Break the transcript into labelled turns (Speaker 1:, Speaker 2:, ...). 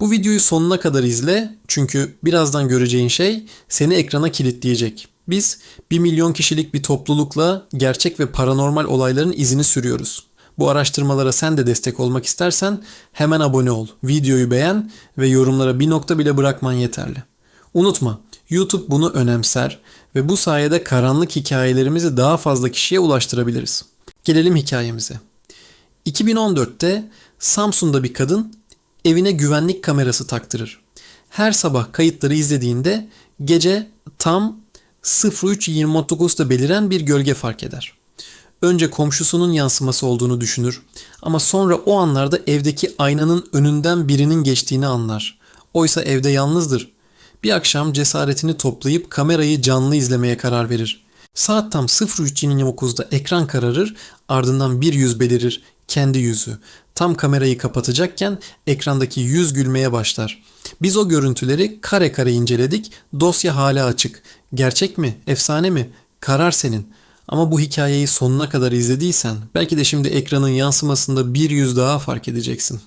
Speaker 1: Bu videoyu sonuna kadar izle çünkü birazdan göreceğin şey seni ekrana kilitleyecek. Biz 1 milyon kişilik bir toplulukla gerçek ve paranormal olayların izini sürüyoruz. Bu araştırmalara sen de destek olmak istersen hemen abone ol, videoyu beğen ve yorumlara bir nokta bile bırakman yeterli. Unutma, YouTube bunu önemser ve bu sayede karanlık hikayelerimizi daha fazla kişiye ulaştırabiliriz. Gelelim hikayemize. 2014'te Samsun'da bir kadın evine güvenlik kamerası taktırır. Her sabah kayıtları izlediğinde gece tam 03.29'da beliren bir gölge fark eder. Önce komşusunun yansıması olduğunu düşünür ama sonra o anlarda evdeki aynanın önünden birinin geçtiğini anlar. Oysa evde yalnızdır. Bir akşam cesaretini toplayıp kamerayı canlı izlemeye karar verir. Saat tam 03.29'da ekran kararır, ardından bir yüz belirir, kendi yüzü. Tam kamerayı kapatacakken ekrandaki yüz gülmeye başlar. Biz o görüntüleri kare kare inceledik, dosya hala açık. Gerçek mi, efsane mi? Karar senin. Ama bu hikayeyi sonuna kadar izlediysen belki de şimdi ekranın yansımasında bir yüz daha fark edeceksin.